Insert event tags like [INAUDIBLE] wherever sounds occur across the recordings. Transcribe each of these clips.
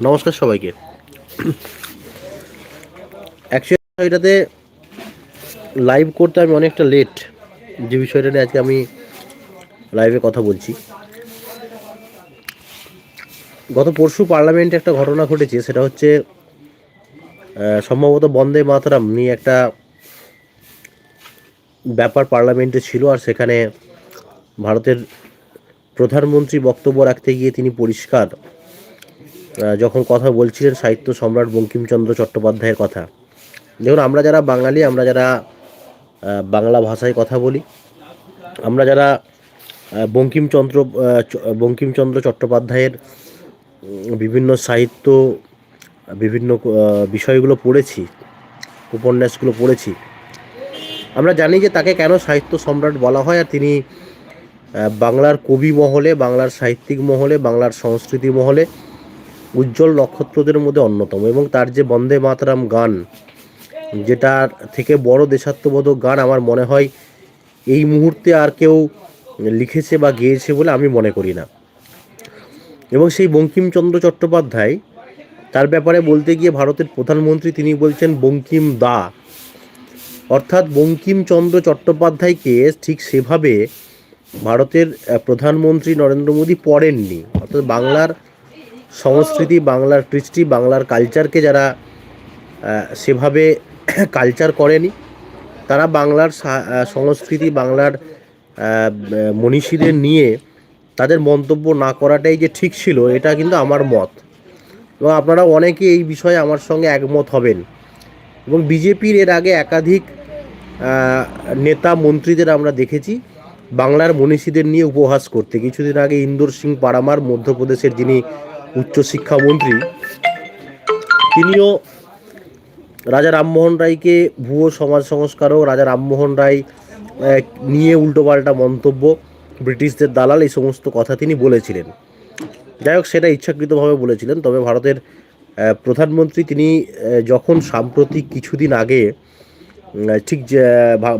নমস্কার সবাইকে। অ্যাকচুয়ালি এটাতে লাইভ করতে আমি অনেকটা লেট যে বিষয়টা নিয়ে আজকে আমি লাইভে কথা বলছি। গত পরশু পার্লামেন্টে একটা ঘটনা ঘটেছে, সেটা হচ্ছে সম্ভবত বন্দে মাতরম নিয়ে একটা ব্যাপার পার্লামেন্টে ছিল, আর সেখানে ভারতের প্রধানমন্ত্রী বক্তব্য রাখতে গিয়ে তিনি পরিষ্কার যখন কথা বলছিলেন সাহিত্য সম্রাট বঙ্কিমচন্দ্র চট্টোপাধ্যায়ের কথা। দেখুন, আমরা যারা বাঙালি, আমরা যারা বাংলা ভাষায় কথা বলি, আমরা যারা বঙ্কিমচন্দ্র বঙ্কিমচন্দ্র চট্টোপাধ্যায়ের বিভিন্ন সাহিত্য, বিভিন্ন বিষয়গুলো পড়েছি, উপন্যাসগুলো পড়েছি, আমরা জানি যে তাকে কেন সাহিত্য সম্রাট বলা হয় আর তিনি বাংলার কবি মহলে, বাংলার সাহিত্যিক মহলে, বাংলার সংস্কৃতি মহলে উজ্জ্বল নক্ষত্রদের মধ্যে অন্যতম এবং তার যে বন্দে মাতরম গান যেটার থেকে বড় দেশাত্মবোধক গান আমার মনে হয় এই মুহূর্তে আর কেউ লিখেছে বা গেয়েছে বলে আমি মনে করি না। এবং সেই বঙ্কিমচন্দ্র চট্টোপাধ্যায়, তার ব্যাপারে বলতে গিয়ে ভারতের প্রধানমন্ত্রী তিনি বলছেন বঙ্কিম দা। অর্থাৎ বঙ্কিমচন্দ্র চট্টোপাধ্যায়কে ঠিক সেভাবে ভারতের প্রধানমন্ত্রী নরেন্দ্র মোদী পড়েননি। অর্থাৎ বাংলার সংস্কৃতি, বাংলার কৃষ্টি, বাংলার কালচারকে যারা সেভাবে [COUGHS] কালচার করেনি, তারা বাংলার সংস্কৃতি, বাংলার মনীষীদের নিয়ে তাদের মন্তব্য না করাটাই যে ঠিক ছিল, এটা কিন্তু আমার মত। এবং আপনারা অনেকে এই বিষয়ে আমার সঙ্গে একমত হবেন। এবং বিজেপির এর আগে একাধিক নেতা, মন্ত্রীদের আমরা দেখেছি, বাংলার মনীষীদের নিয়ে উপহাস করতে। কিছুদিন আগে ইন্দোর সিং পারামার, মধ্যপ্রদেশের যিনি উচ্চশিক্ষামন্ত্রী, তিনিও রাজা রামমোহন রায়কে ভুয়ো সমাজ সংস্কারক, রাজা রামমোহন রায় নিয়ে উল্টোপাল্টা মন্তব্য ব্রিটিশদের দালাল, এই সমস্ত কথা তিনি বলেছিলেন। যাই হোক, সেটা ইচ্ছাকৃতভাবে বলেছিলেন, তবে ভারতের প্রধানমন্ত্রী তিনি যখন সাম্প্রতিক কিছুদিন আগে ঠিক যে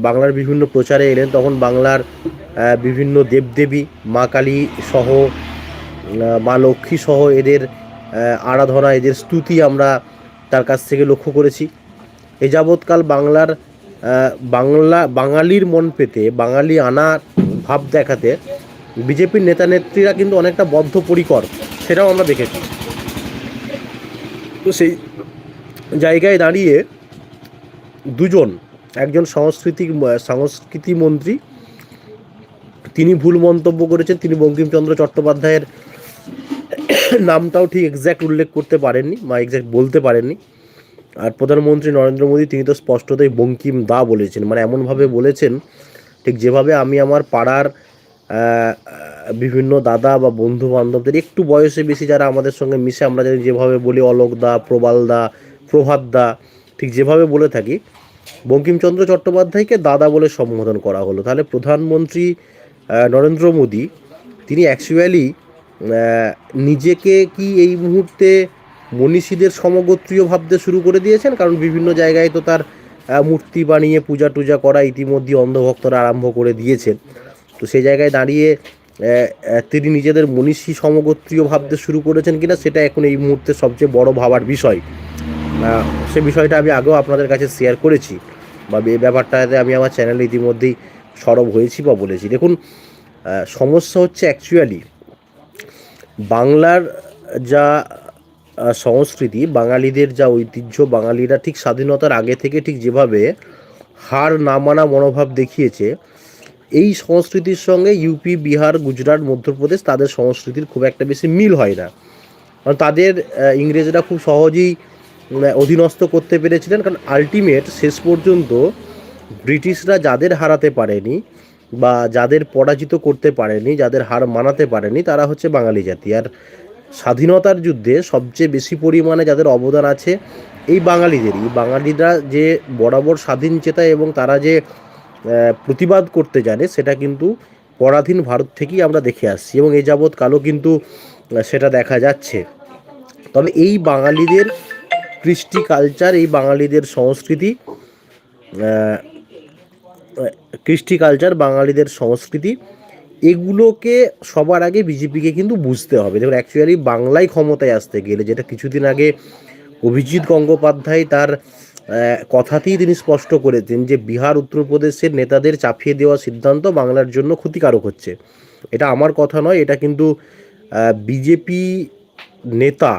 বাংলার বিভিন্ন প্রচারে এলেন, তখন বাংলার বিভিন্ন দেবদেবী, মা কালী সহ মা লক্ষ্মী সহ এদের আরাধনা, এদের স্তুতি আমরা তার কাছ থেকে লক্ষ্য করেছি। এ যাবৎকাল বাংলার বাংলা, বাঙালির মন পেতে, বাঙালি আনার ভাব দেখাতে বিজেপির নেতা নেত্রীরা কিন্তু অনেকটা বদ্ধপরিকর, সেটাও আমরা দেখেছি। তো সেই জায়গায় দাঁড়িয়ে দুজন, একজন সাংস্কৃতিক, সংস্কৃতি মন্ত্রী, তিনি ভুল মন্তব্য করেছেন, তিনি বঙ্কিমচন্দ্র চট্টোপাধ্যায়ের নামটাও ঠিক এক্স্যাক্ট উল্লেখ করতে পারেননি বা এক্স্যাক্ট বলতে পারেননি। আর প্রধানমন্ত্রী নরেন্দ্র মোদী, তিনি তো স্পষ্টতই বঙ্কিম দা বলেছেন। মানে এমনভাবে বলেছেন, ঠিক যেভাবে আমি আমার পাড়ার বিভিন্ন দাদা বা বন্ধু বান্ধবদের একটু বয়সে বেশি যারা আমাদের সঙ্গে মিশে, আমরা যাদের যেভাবে বলি অলোক দা, প্রবাল দা, প্রভাত দা, ঠিক যেভাবে বলে থাকি, বঙ্কিমচন্দ্র চট্টোপাধ্যায়কে দাদা বলে সম্বোধন করা হলো। তাহলে প্রধানমন্ত্রী নরেন্দ্র মোদী, তিনি অ্যাকচুয়ালি নিজেকে কি এই মুহূর্তে মনীষীদের সমগোত্রীয় ভাবতে শুরু করে দিয়েছেন? কারণ বিভিন্ন জায়গায় তো তার মূর্তি বানিয়ে পূজা টুজা করা ইতিমধ্যে অন্ধভক্তরা আরম্ভ করে দিয়েছেন। তো সেই জায়গায় দাঁড়িয়ে তিনি নিজেদের মনীষী সমগোত্রীয় ভাবতে শুরু করেছেন কিনা, সেটা এখন এই মুহূর্তে সবচেয়ে বড় ভাবার বিষয়। সে বিষয়টা আমি আগেও আপনাদের কাছে শেয়ার করেছি বা এই ব্যাপারটাতে আমি আমার চ্যানেলে ইতিমধ্যেই সরব হয়েছি বা বলেছি। দেখুন সমস্যা হচ্ছে অ্যাকচুয়ালি বাংলার যা সংস্কৃতি, বাঙালিদের যা ঐতিহ্য, বাঙালিরা ঠিক স্বাধীনতার আগে থেকে ঠিক যেভাবে হার না মানা মনোভাব দেখিয়েছে, এই সংস্কৃতির সঙ্গে ইউপি বিহার, গুজরাট, মধ্যপ্রদেশ তাদের সংস্কৃতির খুব একটা বেশি মিল হয় না। কারণ তাদের ইংরেজরা খুব সহজেই অধীনস্থ করতে পেরেছিলেন, কারণ আলটিমেট শেষ পর্যন্ত ব্রিটিশরা যাদের হারাতে পারেনি বা যাদের পরাজিত করতে পারেনি, যাদের হার মানাতে পারেনি, তারা হচ্ছে বাঙালি জাতি। আর স্বাধীনতার যুদ্ধে সবচেয়ে বেশি পরিমাণে যাদের অবদান আছে, এই বাঙালিদেরই। বাঙালিরা যে বরাবর স্বাধীন চেতা এবং তারা যে প্রতিবাদ করতে জানে, সেটা কিন্তু পরাধীন ভারত থেকেই আমরা দেখে আসছি এবং এই যাবৎ কালও কিন্তু সেটা দেখা যাচ্ছে। তবে এই বাঙালিদের কৃষ্টি কালচার এই বাঙালিদের সংস্কৃতি কৃষ্টি কালচার বাঙালিদের সংস্কৃতি, এগুলোকে সবার আগে বিজেপিকে কিন্তু বুঝতে হবে। দেখুন অ্যাকচুয়ালি বাংলায় ক্ষমতায় আসতে গেলে, যেটা কিছুদিন আগে অভিজিৎ গঙ্গোপাধ্যায় তার কথাতেই তিনি স্পষ্ট করেছেন যে, বিহার, উত্তরপ্রদেশের নেতাদের চাপিয়ে দেওয়া সিদ্ধান্ত বাংলার জন্য ক্ষতিকারক হচ্ছে। এটা আমার কথা নয়, এটা কিন্তু বিজেপি নেতা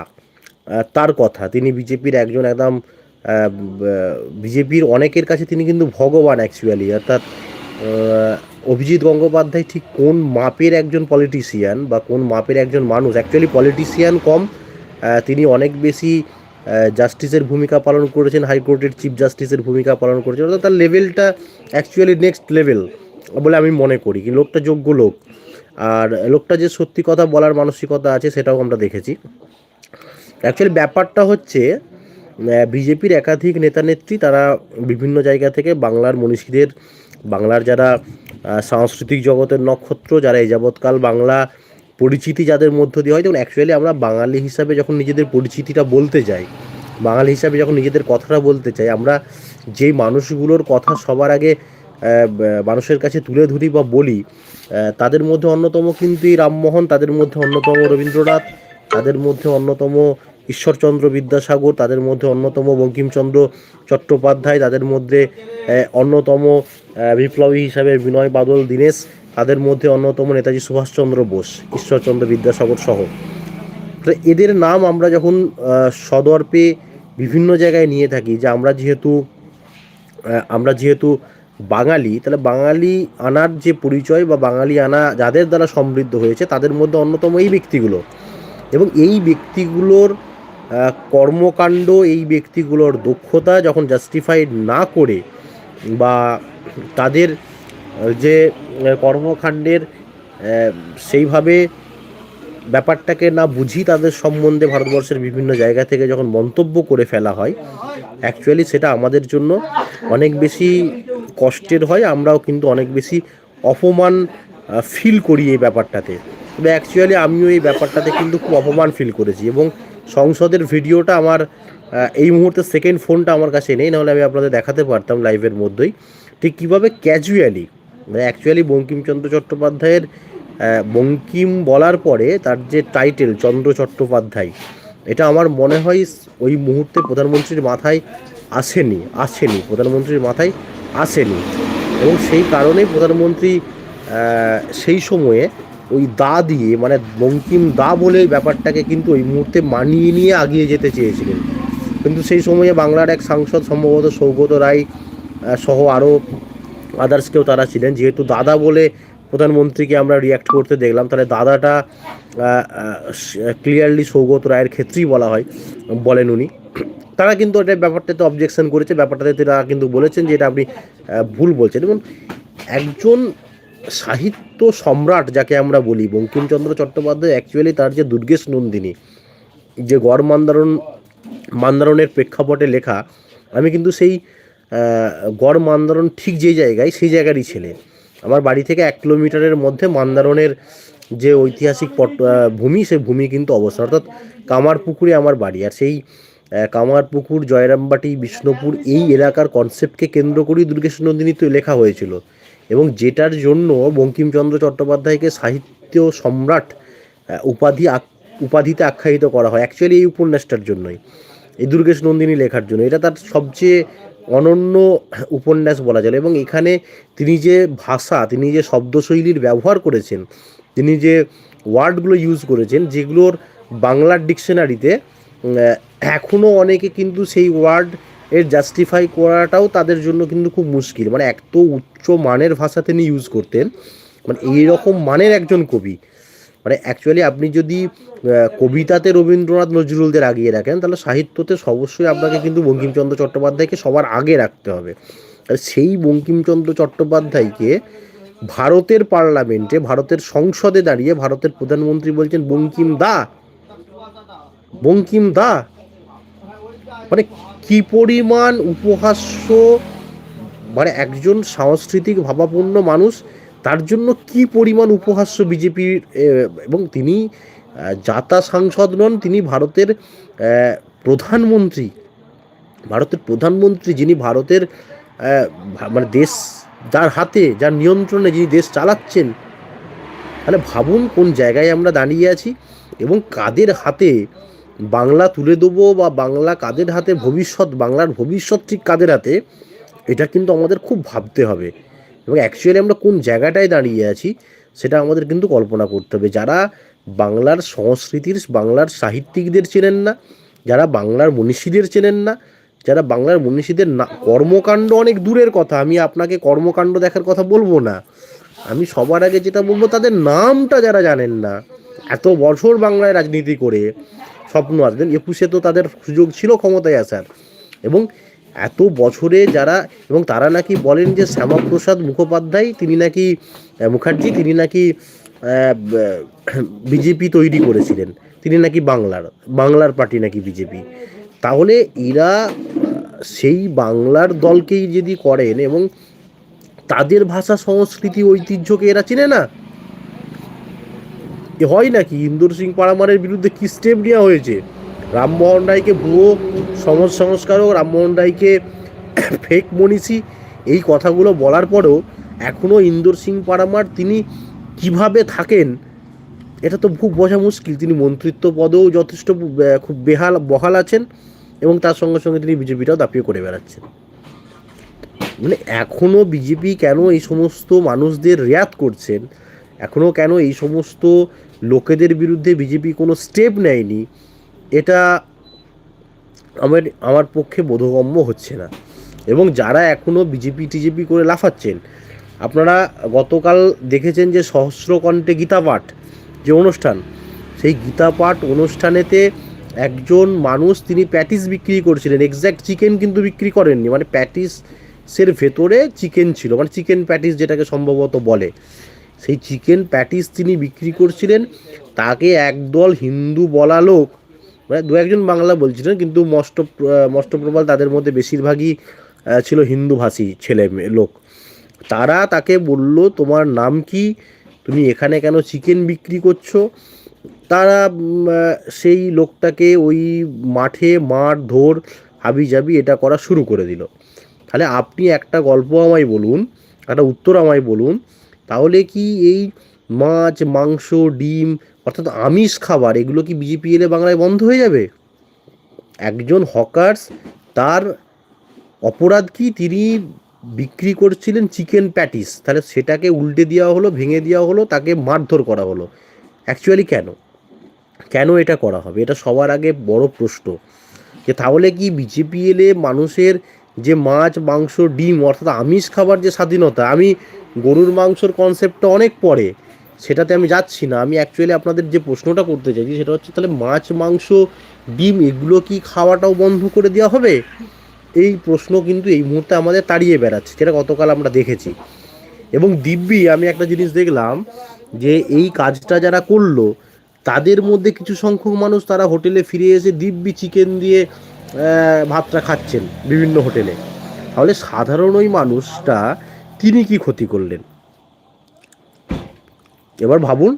তার কথা। তিনি বিজেপির একজন একদম বিজেপির অনেকের কাছে তিনি কিন্তু ভগবান অ্যাকচুয়ালি অর্থাৎ অভিজিৎ গঙ্গোপাধ্যায় ঠিক কোন মাপের একজন পলিটিশিয়ান বা কোন মাপের একজন মানুষ? অ্যাকচুয়ালি পলিটিশিয়ান কম তিনি অনেক বেশি জাস্টিসের ভূমিকা পালন করেছেন হাইকোর্টের চিফ জাস্টিসের ভূমিকা পালন করেছেন, অর্থাৎ তার লেভেলটা অ্যাকচুয়ালি নেক্সট লেভেল বলে আমি মনে করি কি, লোকটা যোগ্য লোক। আর লোকটা যে সত্যি কথা বলার মানসিকতা আছে সেটাও আমরা দেখেছি। অ্যাকচুয়ালি ব্যাপারটা হচ্ছে বিজেপির একাধিক নেতানেত্রী তারা বিভিন্ন জায়গা থেকে বাংলার মনীষীদের, বাংলার যারা সাংস্কৃতিক জগতের নক্ষত্র, যারা এই যাবৎকাল বাংলা পরিচিতি যাদের মধ্য দিয়ে হয়, যেমন অ্যাকচুয়ালি আমরা বাঙালি হিসাবে যখন নিজেদের পরিচিতিটা বলতে যাই, বাঙালি হিসাবে যখন নিজেদের কথাটা বলতে চাই, আমরা যেই মানুষগুলোর কথা সবার আগে মানুষের কাছে তুলে ধরি বা বলি তাদের মধ্যে অন্যতম কিন্তু রামমোহন, তাদের মধ্যে অন্যতম রবীন্দ্রনাথ, তাদের মধ্যে অন্যতম ঈশ্বরচন্দ্র বিদ্যাসাগর, তাদের মধ্যে অন্যতম বঙ্কিমচন্দ্র চট্টোপাধ্যায়, তাদের মধ্যে অন্যতম বিপ্লবী হিসাবে বিনয় বাদল দীনেশ, তাদের মধ্যে অন্যতম নেতাজি সুভাষচন্দ্র বোস, ঈশ্বরচন্দ্র বিদ্যাসাগর সহ। এদের নাম আমরা যখন সদর্পে বিভিন্ন জায়গায় নিয়ে থাকি, যে আমরা যেহেতু আমরা যেহেতু বাঙালি, তাহলে বাঙালি আনার যে পরিচয় বা বাঙালি আনা যাদের দ্বারা সমৃদ্ধ হয়েছে, তাদের মধ্যে অন্যতম এই ব্যক্তিগুলো। এবং এই ব্যক্তিগুলোর কর্মকাণ্ড এই ব্যক্তিগুলোর দক্ষতা যখন জাস্টিফাইড না করে বা তাদের যে কর্মকাণ্ডের সেইভাবে ব্যাপারটাকে না বুঝি তাদের সম্বন্ধে ভারতবর্ষের বিভিন্ন জায়গা থেকে যখন মন্তব্য করে ফেলা হয় অ্যাকচুয়ালি সেটা আমাদের জন্য অনেক বেশি কষ্টের হয়, আমরাও কিন্তু অনেক বেশি অপমান ফিল করি এই ব্যাপারটাতে। তবে অ্যাকচুয়ালি আমিও এই ব্যাপারটাতে কিন্তু খুব অপমান ফিল করেছি এবং সংসদের ভিডিওটা আমার এই মুহূর্তে সেকেন্ড ফোনটা আমার কাছে নেই, নাহলে আমি আপনাদের দেখাতে পারতাম লাইভের মধ্যেই। ঠিক কীভাবে ক্যাজুয়ালি মানে অ্যাকচুয়ালি বঙ্কিমচন্দ্র চট্টোপাধ্যায়ের বঙ্কিম বলার পরে তার যে টাইটেল চন্দ্র চট্টোপাধ্যায়, এটা আমার মনে হয় ওই মুহূর্তে প্রধানমন্ত্রীর মাথায় আসেনি আসেনি, প্রধানমন্ত্রীর মাথায় আসেনি। এবং সেই কারণেই প্রধানমন্ত্রী সেই সময়ে ওই দা দিয়ে মানে বঙ্কিম দা বলে ব্যাপারটাকে কিন্তু ওই মুহূর্তে মানিয়ে নিয়ে আগিয়ে যেতে চেয়েছিলেন। কিন্তু সেই সময়ে বাংলার এক সাংসদ সম্ভবত সৌগত রায় সহ আরও আদার্স কেউ তারা ছিলেন। যেহেতু দাদা বলে প্রধানমন্ত্রীকে আমরা রিয়াক্ট করতে দেখলাম, তাহলে দাদাটা ক্লিয়ারলি সৌগত রায়ের ক্ষেত্রেই বলা হয়, বলেন উনি। তারা কিন্তু এটা ব্যাপারটাতে অবজেকশন করেছে, ব্যাপারটাতে তারা কিন্তু বলেছেন যে এটা আপনি ভুল বলছেন। এবং একজন সাহিত্য সম্রাট যাকে আমরা বলি, বঙ্কিমচন্দ্র চট্টোপাধ্যায় অ্যাকচুয়ালি তার যে দুর্গেশ নন্দিনী, যে গড় মান্দারণ, মান্দারণের প্রেক্ষাপটে লেখা, আমি কিন্তু সেই গড় মান্দারণ ঠিক যে জায়গায় সেই জায়গারই ছেলে। আমার বাড়ি থেকে এক কিলোমিটারের মধ্যে মান্দারণের যে ঐতিহাসিক পট ভূমি সেই ভূমি কিন্তু অবস্থান অর্থাৎ কামারপুকুরে আমার বাড়ি। আর সেই কামারপুকুর, জয়রামবাটি, বিষ্ণুপুর এই এলাকার কনসেপ্টকে কেন্দ্র করেই দুর্গেশ নন্দিনী তো লেখা হয়েছিল। এবং যেটার জন্য বঙ্কিমচন্দ্র চট্টোপাধ্যায়কে সাহিত্য সম্রাট উপাধি উপাধিতে আখ্যায়িত করা হয় অ্যাকচুয়ালি এই উপন্যাসটার জন্যই। এই দুর্গেশ নন্দিনী লেখার জন্য। এটা তার সবচেয়ে অনন্য উপন্যাস বলা যায় এবং এখানে তিনি যে ভাষা, তিনি যে শব্দশৈলীর ব্যবহার করেছেন, তিনি যে ওয়ার্ডগুলো ইউজ করেছেন, যেগুলোর বাংলার ডিকশনারিতে এখনও অনেকে কিন্তু সেই ওয়ার্ড এর জাস্টিফাই করাটাও তাদের জন্য কিন্তু খুব মুশকিল। মানে এত উচ্চ মানের ভাষা তিনি ইউজ করতেন। মানে এইরকম মানের একজন কবি। মানে অ্যাকচুয়ালি আপনি যদি কবিতাতে রবীন্দ্রনাথ নজরুলদের আগিয়ে রাখেন তাহলে সাহিত্যতে অবশ্যই আপনাকে কিন্তু বঙ্কিমচন্দ্র চট্টোপাধ্যায়কে সবার আগে রাখতে হবে। আর সেই বঙ্কিমচন্দ্র চট্টোপাধ্যায়কে ভারতের পার্লামেন্টে ভারতের সংসদে দাঁড়িয়ে ভারতের প্রধানমন্ত্রী বলছেন, বঙ্কিম দা বঙ্কিম দা। মানে কি পরিমাণ উপহাস্য মানে একজন সাংস্কৃতিক ভাবাপন্ন মানুষ, তার জন্য কি পরিমাণ উপহাস্য বিজেপির এবং তিনি জাতা সাংসদ নন, তিনি ভারতের প্রধানমন্ত্রী। ভারতের প্রধানমন্ত্রী যিনি ভারতের মানে দেশ যার হাতে, যার নিয়ন্ত্রণে যিনি দেশ চালাচ্ছেন, তাহলে ভাবুন কোন জায়গায় আমরা দাঁড়িয়ে আছি এবং কাদের হাতে বাংলা তুলে দেবো বা বাংলা কাদের হাতে, ভবিষ্যৎ, বাংলার ভবিষ্যৎ ঠিক কাদের হাতে, এটা কিন্তু আমাদের খুব ভাবতে হবে। এবং অ্যাকচুয়ালি আমরা কোন জায়গাটায় দাঁড়িয়ে আছি, সেটা আমাদের কিন্তু কল্পনা করতে হবে। যারা বাংলার সংস্কৃতির, বাংলার সাহিত্যিকদের চেনেন না, যারা বাংলার মনীষীদের চেনেন না, যারা বাংলার মনীষীদের না, কর্মকাণ্ড অনেক দূরের কথা, আমি আপনাকে কর্মকাণ্ড দেখার কথা বলব না। আমি সবার আগে যেটা বলব, তাদের নামটা যারা জানেন না, এত বছর বাংলায় রাজনীতি করে স্বপ্ন আসবেন। একুশে তো তাদের সুযোগ ছিল, ক্ষমতায় আসার। এবং এত বছরে যারা, এবং তারা নাকি বলেন যে শ্যামাপ্রসাদ মুখোপাধ্যায়, তিনি নাকি মুখার্জি, তিনি নাকি বিজেপি তৈরি করেছিলেন। তিনি নাকি বাংলার বাংলার পার্টি নাকি বিজেপি। তাহলে এরা সেই বাংলার দলকেই যদি করেন, এবং তাদের ভাষা, সংস্কৃতি, ঐতিহ্যকে এরা চেনে না? হয় নাকি? ইন্দোর সিং পারামারের বিরুদ্ধে কি স্টেপ নেওয়া হয়েছে? রামমোহন রায়কে ভুয়ো সমাজ সংস্কারক রামমোহন রায়কে ফেক মনীষী, এই কথাগুলো বলার পরেও এখনও ইন্দোর সিং পারামার তিনি কীভাবে থাকেন, এটা তো খুব বোঝা মুশকিল। তিনি মন্ত্রিত্ব পদেও যথেষ্ট খুব বেহাল, বহাল আছেন এবং তার সঙ্গে সঙ্গে তিনি বিজেপিটাও দাপিয়ে করে বেড়াচ্ছেন। মানে এখনও বিজেপি কেন এই সমস্ত মানুষদের রেয়াত করছেন? এখনও কেন এই সমস্ত লোকেদের বিরুদ্ধে বিজেপি কোনো স্টেপ নেয়নি? এটা আমার আমার পক্ষে বোধগম্য হচ্ছে না। এবং যারা এখনও বিজেপি টিজেপি করে লাফাচ্ছেন, আপনারা গতকাল দেখেছেন যে সহস্রকণ্ঠে গীতা পাঠ যে অনুষ্ঠান, সেই গীতা পাঠ অনুষ্ঠানেতে একজন মানুষ তিনি প্যাটিস বিক্রি করছিলেন। এক্স্যাক্ট চিকেন কিন্তু বিক্রি করেননি। মানে প্যাটিসের ভেতরে চিকেন ছিল। মানে চিকেন প্যাটিস যেটাকে সম্ভবত বলে। সেই চিকেন প্যাটিস তিনি বিক্রি করছিলেন, তাকে একদল হিন্দু বলা লোক মানে দু একজন বাংলা বলছিলেন, কিন্তু মষ্ট মষ্টপ্রবাল তাদের মধ্যে বেশিরভাগই ছিল হিন্দুভাষী ছেলে লোক। তারা তাকে বলল, তোমার নাম কি? তুমি এখানে কেন চিকেন বিক্রি করছ? তারা সেই লোকটাকে ওই মাঠে মার ধর, হাবি জাবি এটা করা শুরু করে দিল। তাহলে আপনি একটা গল্প আমায় বলুন, একটা উত্তর আমায় বলুন তাহলে কি এই মাছ, মাংস, ডিম, অর্থাৎ আমিষ খাবার, এগুলো কি বিজেপি এলে বাংলায় বন্ধ হয়ে যাবে? একজন হকার্স তার অপরাধ কি তিনি বিক্রি করছিলেন চিকেন প্যাটিস তাহলে সেটাকে উল্টে দেওয়া হলো, ভেঙে দেওয়া হলো, তাকে মারধর করা হলো। অ্যাকচুয়ালি কেন? কেন এটা করা হবে? এটা সবার আগে বড় প্রশ্ন। যে তাহলে কি বিজেপি এলে মানুষের যে মাছ, মাংস, ডিম, অর্থাৎ আমিষ খাবার যে স্বাধীনতা, আমি গরুর মাংসর কনসেপ্টটা অনেক পরে, সেটাতে আমি যাচ্ছি না। আমি অ্যাকচুয়ালি আপনাদের যে প্রশ্নটা করতে চাইছি, সেটা হচ্ছে তাহলে মাছ, মাংস, ডিম, এগুলো কি খাওয়াটাও বন্ধ করে দেওয়া হবে? এই প্রশ্ন কিন্তু এই মুহূর্তে আমাদের তাড়িয়ে বেড়াচ্ছে, যেটা গতকাল আমরা দেখেছি। এবং দিব্যি, আমি একটা জিনিস দেখলাম যে এই কাজটা যারা করল, তাদের মধ্যে কিছু সংখ্যক মানুষ তারা হোটেলে ফিরে এসে দিব্যি চিকেন দিয়ে ভাতটা খাচ্ছেন বিভিন্ন হোটেলে। তাহলে সাধারণ ওই মানুষটা তিনি কি ক্ষতি করলেন? এবার ভাবুন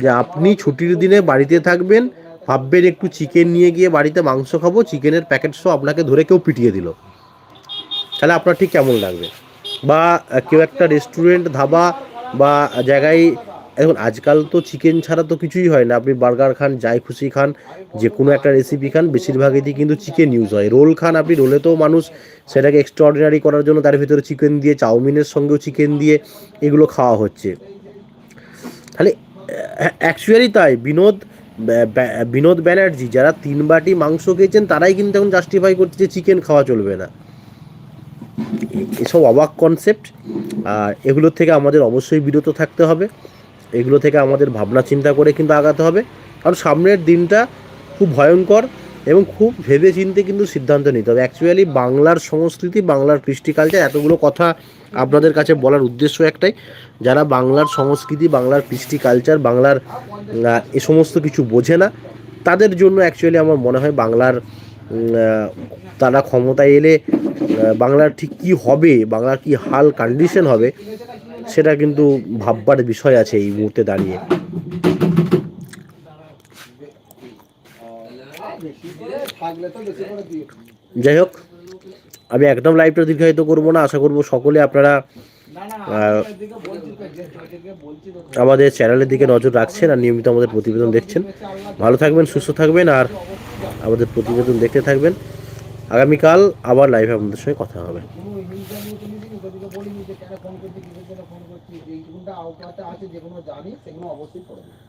যে আপনি ছুটির দিনে বাড়িতে থাকবেন, ভাববেন একটু চিকেন নিয়ে গিয়ে বাড়িতে মাংস খাব চিকেনের প্যাকেট সহ আপনাকে ধরে কেউ পিটিয়ে দিল। তাহলে আপনার ঠিক কেমন লাগবে? বা কেউ একটা রেস্টুরেন্ট ধাবা বা জায়গায় এখন আজকাল তো চিকেন ছাড়া তো কিছুই হয় না। আপনি বার্গার খান, যাই খুশি খান যে কোনো একটা রেসিপি খান বেশিরভাগই কিন্তু চিকেন ইউজ হয়। রোল খান আপনি রোলেতেও মানুষ সেটাকে এক্সট্রাঅর্ডিনারি করার জন্য তার ভিতরে চিকেন দিয়ে, চাউমিনের সঙ্গেও চিকেন দিয়ে এগুলো খাওয়া হচ্ছে। তাহলে অ্যাকচুয়ালি তাই, বিনোদ বিনোদ ব্যানার্জি যারা তিন বাটি মাংস খেয়েছেন, তারাই কিন্তু এখন জাস্টিফাই করছে যে চিকেন খাওয়া চলবে না। এসব অবাক কনসেপ্ট আর এগুলোর থেকে আমাদের অবশ্যই বিরত থাকতে হবে। এগুলো থেকে আমাদের ভাবনা চিন্তা করে কিন্তু আগাতে হবে। কারণ সামনের দিনটা খুব ভয়ঙ্কর এবং খুব ভেবে চিন্তে কিন্তু সিদ্ধান্ত নিতে হবে। অ্যাকচুয়ালি বাংলার সংস্কৃতি, বাংলার কৃষ্টি কালচার এতগুলো কথা আপনাদের কাছে বলার উদ্দেশ্য একটাই। যারা বাংলার সংস্কৃতি, বাংলার কৃষ্টি কালচার বাংলার এ সমস্ত কিছু বোঝে না, তাদের জন্য অ্যাকচুয়ালি আমার মনে হয় বাংলার তারা ক্ষমতায় এলে বাংলার ঠিক কী হবে, বাংলার কি হাল কন্ডিশন হবে সেটা কিন্তু ভাববার বিষয় আছে এই মুহূর্তে দাঁড়িয়ে। যাই হোক, আমি একদম লাইভটা দীর্ঘায়িত করব না, আশা করব সকলে আপনারা আমাদের চ্যানেলের দিকে নজর রাখছেন আর নিয়মিত আমাদের প্রতিবেদন দেখছেন। ভালো থাকবেন, সুস্থ থাকবেন আর আমাদের প্রতিবেদন দেখতে থাকবেন। আগামীকাল আবার লাইভে আপনাদের সঙ্গে কথা হবে কোনো হিংসা নিয়ে তুমি দিন ওদেরকে বলিনি যে কেন ফোন করছি কিসের জন্য ফোন করছি যেইটুকুনটা আওকাতে যেগুলো জানি সেগুলো অবশ্যই করে দেবো